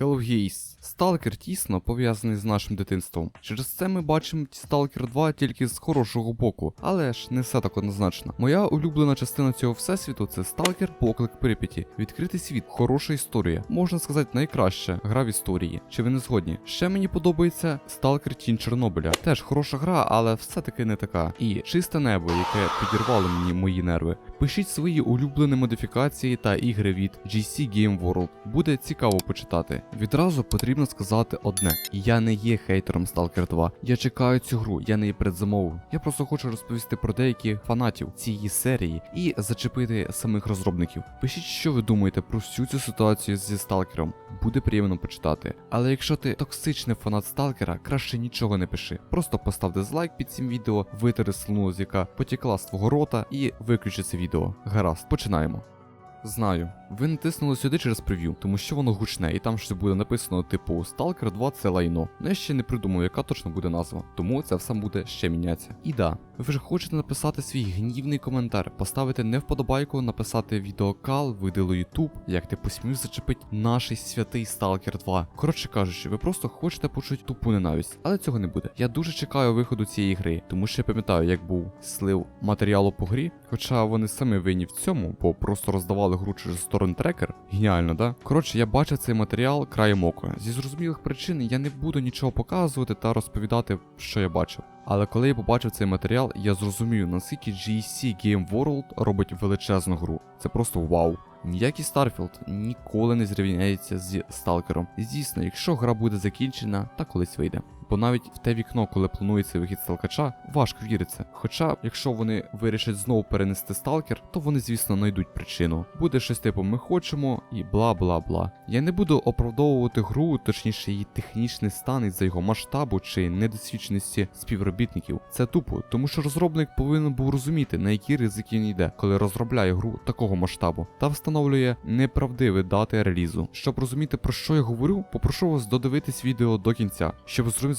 Hellgeist. Сталкер тісно пов'язаний з нашим дитинством. Через це ми бачимо Сталкер 2 тільки з хорошого боку, але ж не все так однозначно. Моя улюблена частина цього всесвіту це Сталкер Поклик Прип'яті. Відкритий світ, хороша історія. Можна сказати, найкраща гра в історії. Чи ви не згодні? Ще мені подобається Сталкер Тінь Чорнобиля. Теж хороша гра, але все-таки не така. І чисте небо, яке підірвало мені мої нерви. Пишіть свої улюблені модифікації та ігри від GC Game World. Буде цікаво почитати. Відразу потрібно сказати одне: я не є хейтером Stalker 2. Я чекаю цю гру, я не її предзамовив. Я просто хочу розповісти про деяких фанатів цієї серії і зачепити самих розробників. Пишіть, що ви думаєте про всю цю ситуацію зі сталкером. Буде приємно почитати. Але якщо ти токсичний фанат сталкера, краще нічого не пиши. Просто постав дизлайк під цим відео, витери слину, з яка потікла з твого рота, і виключи це відео. Гаразд, починаємо. Знаю, ви натиснули сюди через прев'ю, тому що воно гучне, і там щось буде написано, типу Stalker 2 це лайно. Ну я ще не придумаю, яка точно буде назва, тому це все буде ще мінятися. І да, ви ж хочете написати свій гнівний коментар, поставити не вподобайку, написати відеокал, видало YouTube, як ти посмів зачепить наш святий Stalker 2. Коротше кажучи, ви просто хочете почути тупу ненависть, але цього не буде. Я дуже чекаю виходу цієї гри, тому що я пам'ятаю, як був слив матеріалу по грі, хоча вони самі винні в цьому, бо просто роздавали гру через сторон трекер. Геніально, да? Коротше, я бачив цей матеріал краєм ока. Зі зрозумілих причин я не буду нічого показувати та розповідати, що я бачив. Але коли я побачив цей матеріал, я зрозумів, наскільки GSC Game World робить величезну гру. Це просто вау. Ніякий Старфілд ніколи не зрівняється зі Сталкером. Звісно, якщо гра буде закінчена, та колись вийде. Бо навіть в те вікно, коли планується вихід сталкача, важко віриться. Хоча, якщо вони вирішать знову перенести сталкер, то вони, звісно, знайдуть причину. Буде щось типу ми хочемо і бла бла бла. Я не буду оправдовувати гру, точніше її технічний стан із-за його масштабу чи недосвідченості співробітників. Це тупо, тому що розробник повинен був розуміти, на які ризики він йде, коли розробляє гру такого масштабу, та встановлює неправдиві дати релізу. Щоб розуміти про що я говорю, попрошу вас додивитись відео до кінця, щоб зрозуміти,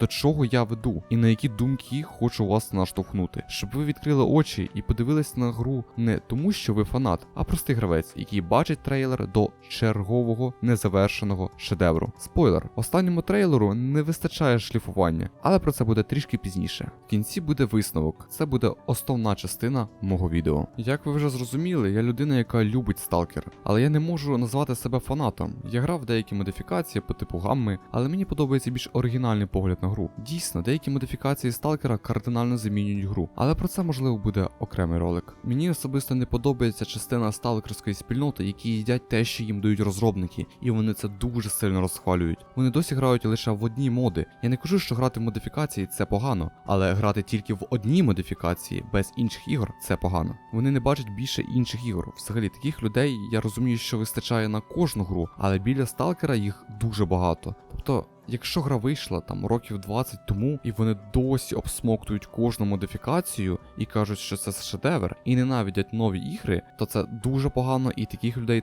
до чого я веду і на які думки хочу вас наштовхнути, щоб ви відкрили очі і подивились на гру не тому, що ви фанат, а простий гравець, який бачить трейлер до чергового незавершеного шедевру. Спойлер: останньому трейлеру не вистачає шліфування, але про це буде трішки пізніше. В кінці буде висновок. Це буде основна частина мого відео. Як ви вже зрозуміли, я людина, яка любить сталкер, але я не можу назвати себе фанатом. Я грав деякі модифікації по типу гамми, але мені подобається більш оригінальний погляд на гру. Дійсно, деякі модифікації сталкера кардинально замінюють гру, але про це можливо буде окремий ролик. Мені особисто не подобається частина сталкерської спільноти, які їдять те, що їм дають розробники, і вони це дуже сильно розхвалюють. Вони досі грають лише в одні моди. Я не кажу, що грати в модифікації це погано, але грати тільки в одній модифікації без інших ігор це погано. Вони не бачать більше інших ігор. Взагалі таких людей я розумію, що вистачає на кожну гру, але біля сталкера їх дуже багато. Тобто. Якщо гра вийшла там років 20 тому, і вони досі обсмоктують кожну модифікацію і кажуть, що це шедевр, і ненавидять нові ігри, то це дуже погано, і таких людей.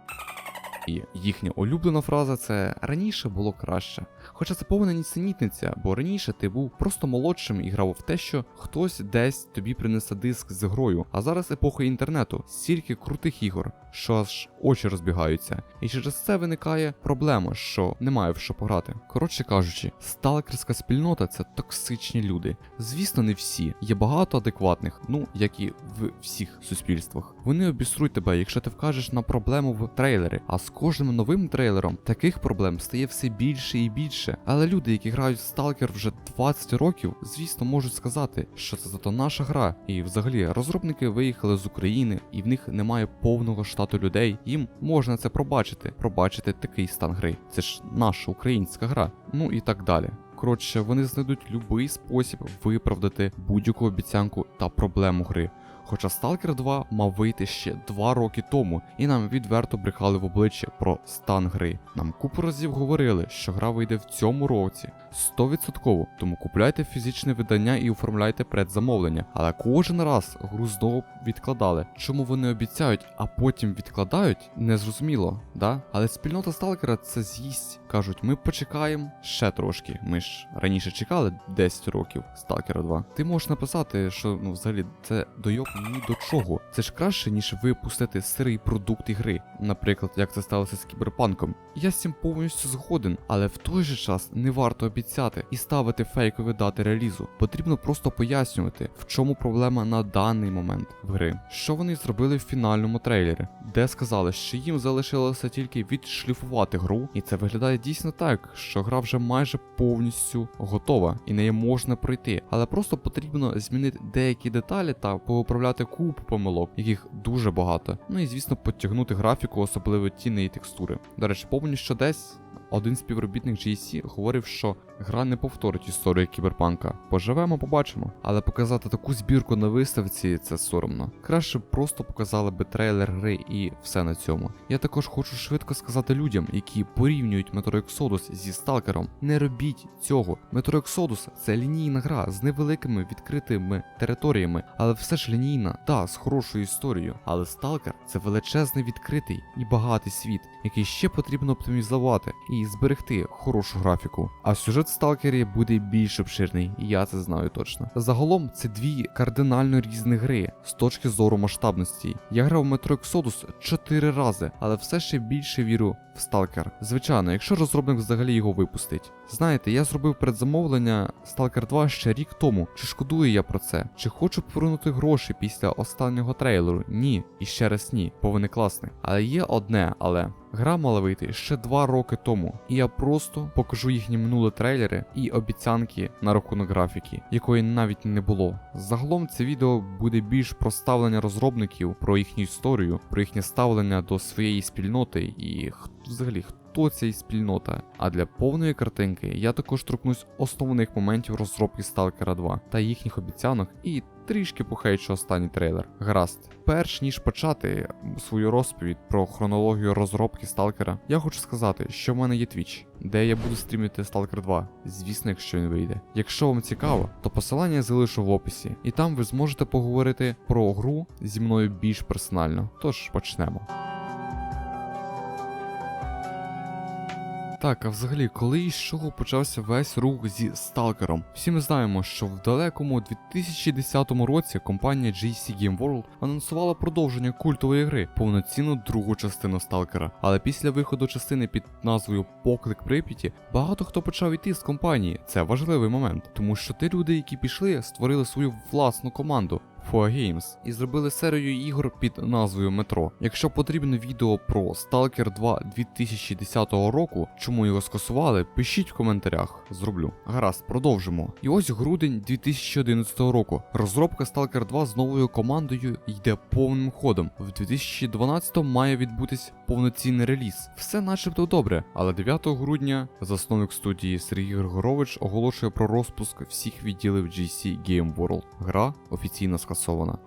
І їхня улюблена фраза це раніше було краще. Хоча це повна нісенітниця, бо раніше ти був просто молодшим і грав в те, що хтось десь тобі принесе диск з грою. А зараз епоха інтернету, стільки крутих ігор, що аж очі розбігаються. І через це виникає проблема, що немає в що пограти. Коротше кажучи, сталкерська спільнота це токсичні люди. Звісно, не всі. Є багато адекватних, ну як і в всіх суспільствах. Вони обісрують тебе, якщо ти вкажеш на проблему в трейлері. А з кожним новим трейлером таких проблем стає все більше і більше. Але люди, які грають в Сталкер вже 20 років, звісно, можуть сказати, що це зато наша гра. І взагалі розробники виїхали з України, і в них немає повного штату людей. Їм можна це пробачити, пробачити такий стан гри. Це ж наша українська гра. Ну і так далі. Коротше, вони знайдуть будь-який спосіб виправдати будь-яку обіцянку та проблему гри. Хоча Stalker 2 мав вийти ще 2 роки тому, і нам відверто брехали в обличчя про стан гри. Нам купу разів говорили, що гра вийде в цьому році 100%, тому купляйте фізичне видання і оформляйте предзамовлення. Але кожен раз гру знову відкладали. Чому вони обіцяють, а потім відкладають, незрозуміло, да? Але спільнота Сталкера це з'їсть. Кажуть, ми почекаємо ще трошки. Ми ж раніше чекали 10 років Сталкера 2. Ти можеш написати, що ну взагалі це дойоб ні до чого. Це ж краще, ніж випустити сирий продукт ігри, наприклад, як це сталося з кіберпанком. Я з цим повністю згоден, але в той же час не варто обіцяти і ставити фейкові дати релізу. Потрібно просто пояснювати, в чому проблема на даний момент в гри. Що вони зробили в фінальному трейлері, де сказали, що їм залишилося тільки відшліфувати гру, і це виглядає дійсно так, що гра вже майже повністю готова і неї можна пройти, але просто потрібно змінити деякі деталі та повиправляти купу помилок, яких дуже багато. Ну і звісно, підтягнути графіку, особливо тіни і текстури. До речі, що десь. Один співробітник GSC говорив, що гра не повторить історію кіберпанка. Поживемо, побачимо. Але показати таку збірку на виставці це соромно. Краще просто показали би трейлер гри і все на цьому. Я також хочу швидко сказати людям, які порівнюють Metro Exodus зі Сталкером. Не робіть цього. Metro Exodus – це лінійна гра з невеликими відкритими територіями, але все ж лінійна, та з хорошою історією. Але Сталкер це величезний відкритий і багатий світ, який ще потрібно оптимізувати і зберегти хорошу графіку. А сюжет Сталкері буде більш обширний, і я це знаю точно. Загалом це дві кардинально різні гри з точки зору масштабності. Я грав Metro Exodus 4 рази, але все ще більше вірю в Stalker. Звичайно, якщо розробник взагалі його випустить. Знаєте, я зробив предзамовлення Stalker 2 ще рік тому. Чи шкодую я про це? Чи хочу повернути гроші після останнього трейлеру? Ні. І ще раз ні, бо вони класні. Але є одне, але. Гра мала вийти ще два роки тому, і я просто покажу їхні минулі трейлери і обіцянки на рахунок графіки, якої навіть не було. Загалом це відео буде більш про ставлення розробників, про їхню історію, про їхнє ставлення до своєї спільноти і хто взагалі хто ця спільнота. А для повної картинки я також торкнусь основних моментів розробки Stalker 2 та їхніх обіцянок і трішки похейчу останній трейлер. Гаразд. Перш ніж почати свою розповідь про хронологію розробки Сталкера, я хочу сказати, що в мене є Twitch, де я буду стрімити Stalker 2, звісно, якщо він вийде. Якщо вам цікаво, то посилання я залишу в описі, і там ви зможете поговорити про гру зі мною більш персонально. Тож почнемо. Так, а взагалі, коли і з чого почався весь рух зі Сталкером? Всі ми знаємо, що в далекому 2010 році компанія GC Game World анонсувала продовження культової гри, повноцінну другу частину Сталкера. Але після виходу частини під назвою Поклик Прип'яті, багато хто почав йти з компанії. Це важливий момент, тому що ті люди, які пішли, створили свою власну команду. 4 Games і зробили серію ігор під назвою Метро. Якщо потрібне відео про Stalker 2 2010 року, чому його скасували, пишіть в коментарях. Зроблю. Гаразд, продовжимо. І ось грудень 2011 року. Розробка Stalker 2 з новою командою йде повним ходом. В 2012 має відбутись повноцінний реліз. Все начебто добре, але 9 грудня засновник студії Сергій Григорович оголошує про розпуск всіх відділів GC Game World. Гра офіційно скасована.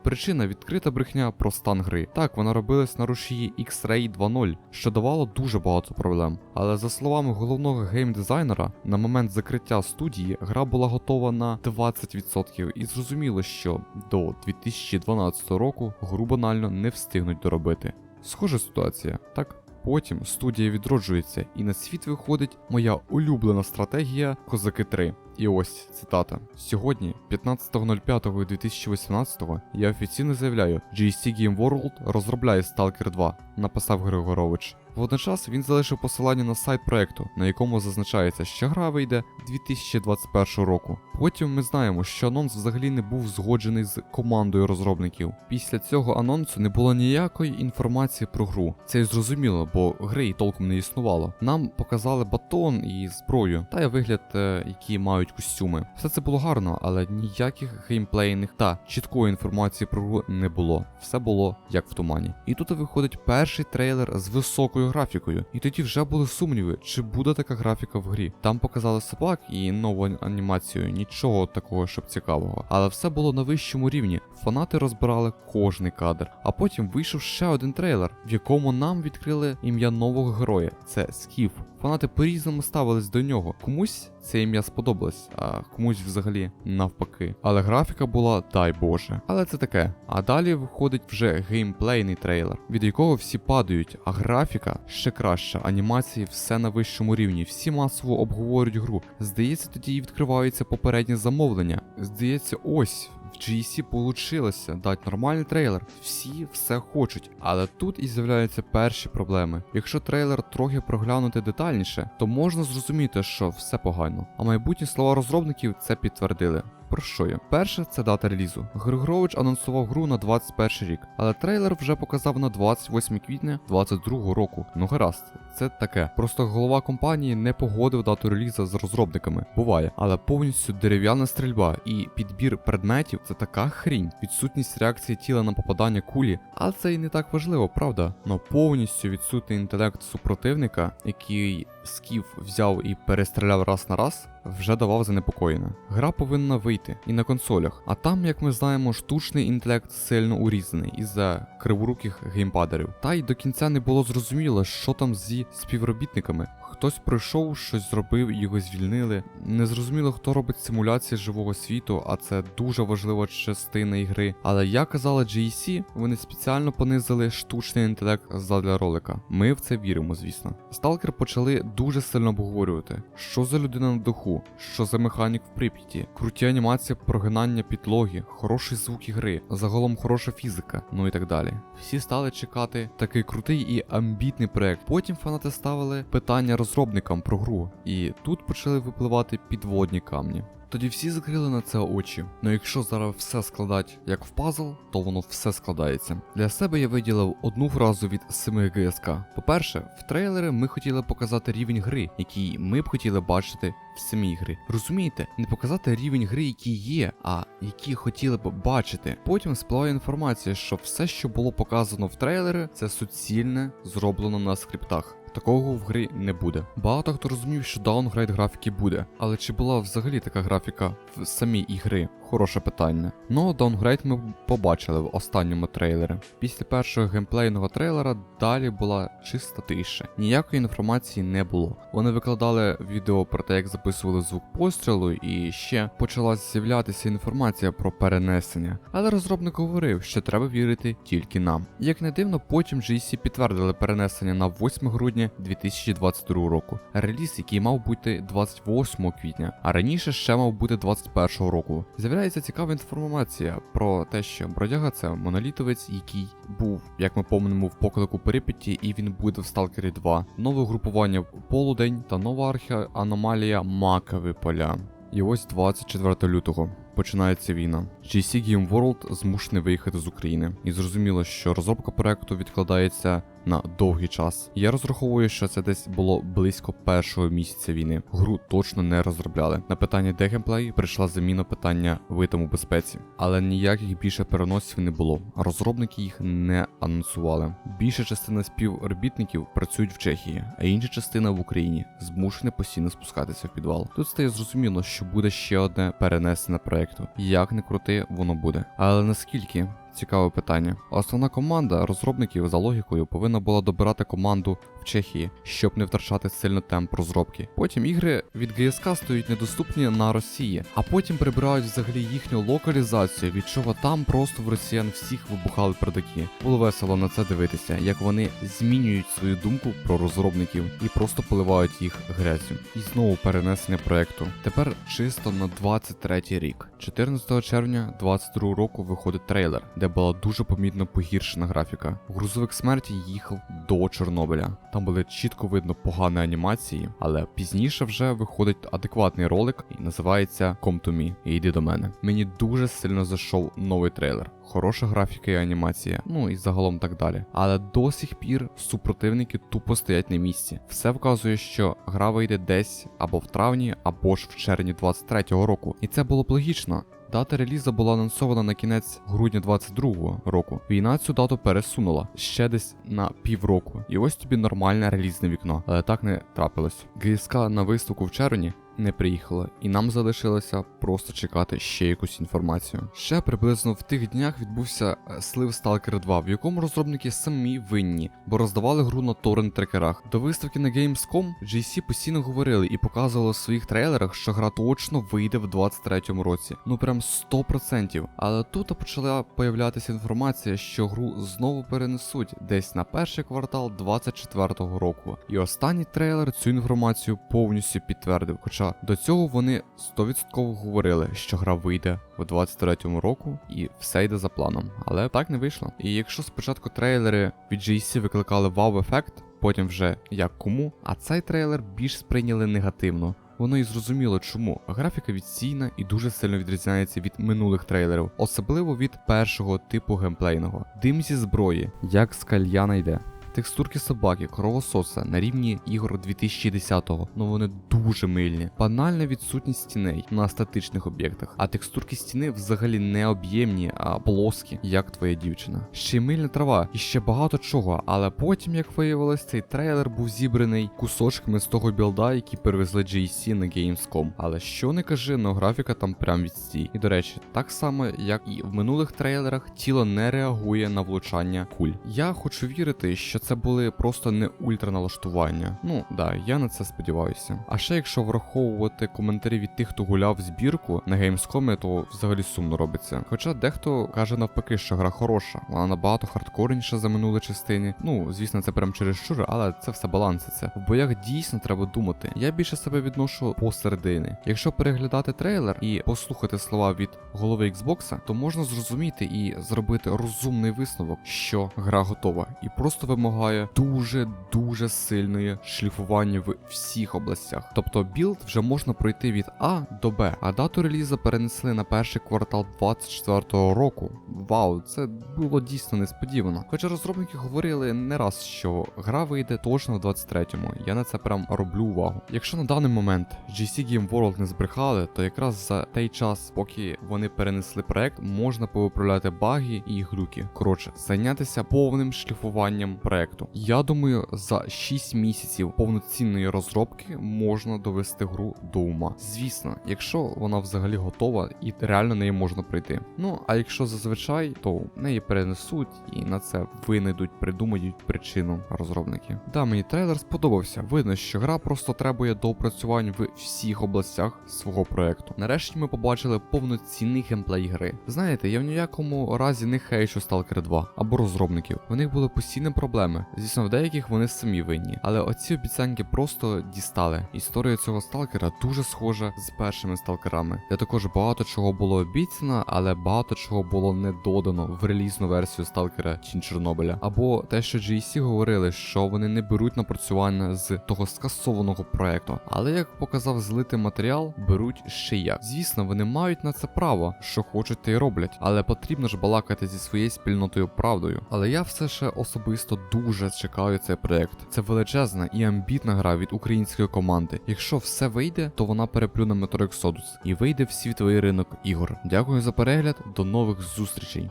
Причина відкрита брехня про стан гри. Так, вона робилась на рушії X-Ray 2.0, що давало дуже багато проблем. Але за словами головного геймдизайнера, на момент закриття студії гра була готова на 20% і зрозуміло, що до 2012 року гру банально не встигнуть доробити. Схожа ситуація, так? Потім студія відроджується, і на світ виходить моя улюблена стратегія Козаки 3. І ось цитата: сьогодні, 15.05.2018, я офіційно заявляю, GST Game World розробляє Stalker 2, написав Григорович. Водночас він залишив посилання на сайт проекту, на якому зазначається, що гра вийде 2021 року. Потім ми знаємо, що анонс взагалі не був згоджений з командою розробників. Після цього анонсу не було ніякої інформації про гру. Це й зрозуміло, бо гри й толком не існувало. Нам показали батон і зброю, та й вигляд, е, які мають костюми. Все це було гарно, але ніяких геймплейних та чіткої інформації про гру не було. Все було як в тумані. І тут виходить перший трейлер з високою графікою. І тоді вже були сумніви, чи буде така графіка в грі. Там показали собак і нову анімацію, нічого такого, щоб цікавого. Але все було на вищому рівні. Фанати розбирали кожний кадр. А потім вийшов ще один трейлер, в якому нам відкрили ім'я нового героя. Це Скіф. Фанати по-різному ставились до нього. Комусь це ім'я сподобалось, а комусь взагалі навпаки. Але графіка була, дай Боже. Але це таке. А далі виходить вже геймплейний трейлер, від якого всі падають, а графіка ще краща, анімації все на вищому рівні, всі масово обговорюють гру. Здається, тоді і відкриваються попередні замовлення. Здається, ось. В GSC получилося дати нормальний трейлер. Всі все хочуть. Але тут і з'являються перші проблеми. Якщо трейлер трохи проглянути детальніше, то можна зрозуміти, що все погано. А майбутні слова розробників це підтвердили. Про що я? Перше, це дата релізу. Григорович анонсував гру на 21 рік, але трейлер вже показав на 28 квітня 22 року. Ну гаразд, це таке. Просто голова компанії не погодив дату релізу з розробниками. Буває, але повністю дерев'яна стрільба і підбір предметів це така хрінь. Відсутність реакції тіла на попадання кулі, але це і не так важливо, правда? Но повністю відсутній інтелект супротивника, який скіф взяв і перестріляв раз на раз, вже давав занепокоєння. Гра повинна вийти і на консолях, а там, як ми знаємо, штучний інтелект сильно урізаний із-за криворуких геймпадерів. Та й до кінця не було зрозуміло, що там зі співробітниками. Хтось прийшов, щось зробив, його звільнили. Незрозуміло, хто робить симуляції живого світу, а це дуже важлива частина ігри. Але як казала GEC, вони спеціально понизили штучний інтелект задля ролика. Ми в це віримо, звісно. Сталкер почали дуже сильно обговорювати, що за людина на духу, що за механік в прип'яті, круті анімація прогинання підлоги, хороший звук ігри, загалом хороша фізика, ну і так далі. Всі стали чекати такий крутий і амбітний проект. Потім фанати ставили питання розробникам про гру, і тут почали випливати підводні камні. Тоді всі закрили на це очі. Ну якщо зараз все складати як в пазл, то воно все складається. Для себе я виділив одну фразу від 7 ГСК. По-перше, в трейлери ми хотіли показати рівень гри, який ми б хотіли бачити в самій грі. Розумієте, не показати рівень гри, який є, а які хотіли б бачити. Потім спливає інформація, що все, що було показано в трейлери, це суцільне зроблено на скриптах. Такого в грі не буде. Багато хто розумів, що даунгрейд графіки буде, але чи була взагалі така графіка в самій ігри? Хороше питання. Ну, даунгрейд ми побачили в останньому трейлері. Після першого геймплейного трейлера далі була чиста тиша. Ніякої інформації не було. Вони викладали відео про те, як записували звук пострілу, і ще почала з'являтися інформація про перенесення. Але розробник говорив, що треба вірити тільки нам. Як не дивно, потім GSC підтвердили перенесення на 8 грудня 2022 року. Реліз, який мав бути 28 квітня, а раніше ще мав бути 21 року. З'являється цікава інформація про те, що бродяга це монолітовець, який був, як ми помнимо, в поклику Прип'яті, і він буде в Сталкері 2. Нове групування Полудень та нова археаномалія Макові поля. І ось 24 лютого починається війна. GC Game World змушений виїхати з України, і зрозуміло, що розробка проекту відкладається на довгий час. Я розраховую, що це десь було близько першого місяця війни. Гру точно не розробляли. На питання де геймплей прийшла заміна питання витому безпеці, але ніяких більше переносів не було. Розробники їх не анонсували. Більша частина співробітників працюють в Чехії, а інша частина в Україні змушені постійно спускатися в підвал. Тут стає зрозуміло, що буде ще одне перенесене проекту. Як не крути, воно буде. Але наскільки? Цікаве питання. Основна команда розробників за логікою повинна була добирати команду Чехії, щоб не втрачати сильно темп розробки. Потім ігри від GSK стають недоступні на Росії, а потім прибирають взагалі їхню локалізацію, від чого там просто в росіян всіх вибухали пердаки. Було весело на це дивитися, як вони змінюють свою думку про розробників і просто поливають їх грязю. І знову перенесення проекту. Тепер чисто на 23 рік. 14 червня 22 року виходить трейлер, де була дуже помітно погіршена графіка. Грузовик смерті їхав до Чорнобиля. Там були чітко видно погані анімації, але пізніше вже виходить адекватний ролик і називається Come to me. і Йди до мене. Мені дуже сильно зайшов новий трейлер. Хороша графіка і анімація, ну і загалом так далі. Але до сих пір супротивники тупо стоять на місці. Все вказує, що гра вийде десь або в травні, або ж в червні 23-го року. І це було б логічно. Дата релізу була анонсована на кінець грудня 22-го року. Війна цю дату пересунула ще десь на півроку. І ось тобі нормальне релізне вікно, але так не трапилось. ГСК на виставку в червні не приїхала, і нам залишилося просто чекати ще якусь інформацію. Ще приблизно в тих днях відбувся е, слив Stalker 2, в якому розробники самі винні, бо роздавали гру на торрент трекерах. До виставки на Gamescom GC постійно говорили і показували в своїх трейлерах, що гра точно вийде в 23-му році. Ну прям 100%. Але тут почала появлятися інформація, що гру знову перенесуть десь на перший квартал 24-го року. І останній трейлер цю інформацію повністю підтвердив. Хоча До цього вони 100% говорили, що гра вийде у 23-му року і все йде за планом, але так не вийшло. І якщо спочатку трейлери від GSC викликали вау-ефект, потім вже як кому, а цей трейлер більш сприйняли негативно. Воно і зрозуміло чому. Графіка відсійна і дуже сильно відрізняється від минулих трейлерів, особливо від першого типу геймплейного. Дим зі зброї, як з кальяна йде. Текстурки собаки, кровососа на рівні ігор 2010-го, ну вони дуже мильні. Банальна відсутність стіней на статичних об'єктах, а текстурки стіни взагалі не об'ємні, а плоскі, як твоя дівчина. Ще мильна трава і ще багато чого, але потім, як виявилось, цей трейлер був зібраний кусочками з того білда, який перевезли GSC на Gamescom. Але що не кажи, но графіка там прям відстій. І до речі, так само, як і в минулих трейлерах, тіло не реагує на влучання куль. Я хочу вірити, що це були просто не ультраналаштування. Ну да, я на це сподіваюся. А ще якщо враховувати коментарі від тих, хто гуляв збірку на Gamescom, то взагалі сумно робиться. Хоча дехто каже навпаки, що гра хороша, вона набагато хардкорніша за минулі частини. Ну, звісно, це прям через щури, але це все баланситься. В боях дійсно треба думати. Я більше себе відношу посередини. Якщо переглядати трейлер і послухати слова від голови Xbox, то можна зрозуміти і зробити розумний висновок, що гра готова, і просто вимагає дуже дуже сильної шліфування в всіх областях. Тобто білд вже можна пройти від А до Б, а дату релізу перенесли на перший квартал 24-го року. Вау, це було дійсно несподівано. Хоча розробники говорили не раз, що гра вийде точно в 23-му. Я на це прям роблю увагу. Якщо на даний момент GC Game World не збрехали, то якраз за той час, поки вони перенесли проект, можна повиправляти баги і глюки. Коротше, зайнятися повним шліфуванням проекту. Я думаю, за 6 місяців повноцінної розробки можна довести гру до ума. Звісно, якщо вона взагалі готова і реально неї можна пройти. Ну а якщо зазвичай, то неї перенесуть і на це винайдуть, придумають причину розробники. Да, мені трейлер сподобався. Видно, що гра просто требує доопрацювань в всіх областях свого проекту. Нарешті ми побачили повноцінний геймплей гри. Знаєте, я в ніякому разі не хейчу Stalker 2 або розробників. У них були постійні проблеми. Звісно, в деяких вони самі винні. Але оці обіцянки просто дістали. Історія цього сталкера дуже схожа з першими сталкерами, де також багато чого було обіцяно, але багато чого було не додано в релізну версію сталкера Тінь Чорнобиля. Або те, що GSC говорили, що вони не беруть напрацювання з того скасованого проекту. Але як показав злитий матеріал, беруть ще як. Звісно, вони мають на це право, що хочуть, те й роблять, але потрібно ж балакати зі своєю спільнотою правдою. Але я все ще особисто дуже чекаю цей проект. Це величезна і амбітна гра від української команди. Якщо все вийде, то вона переплюне Metro Exodus і вийде в світовий ринок ігор. Дякую за перегляд, до нових зустрічей.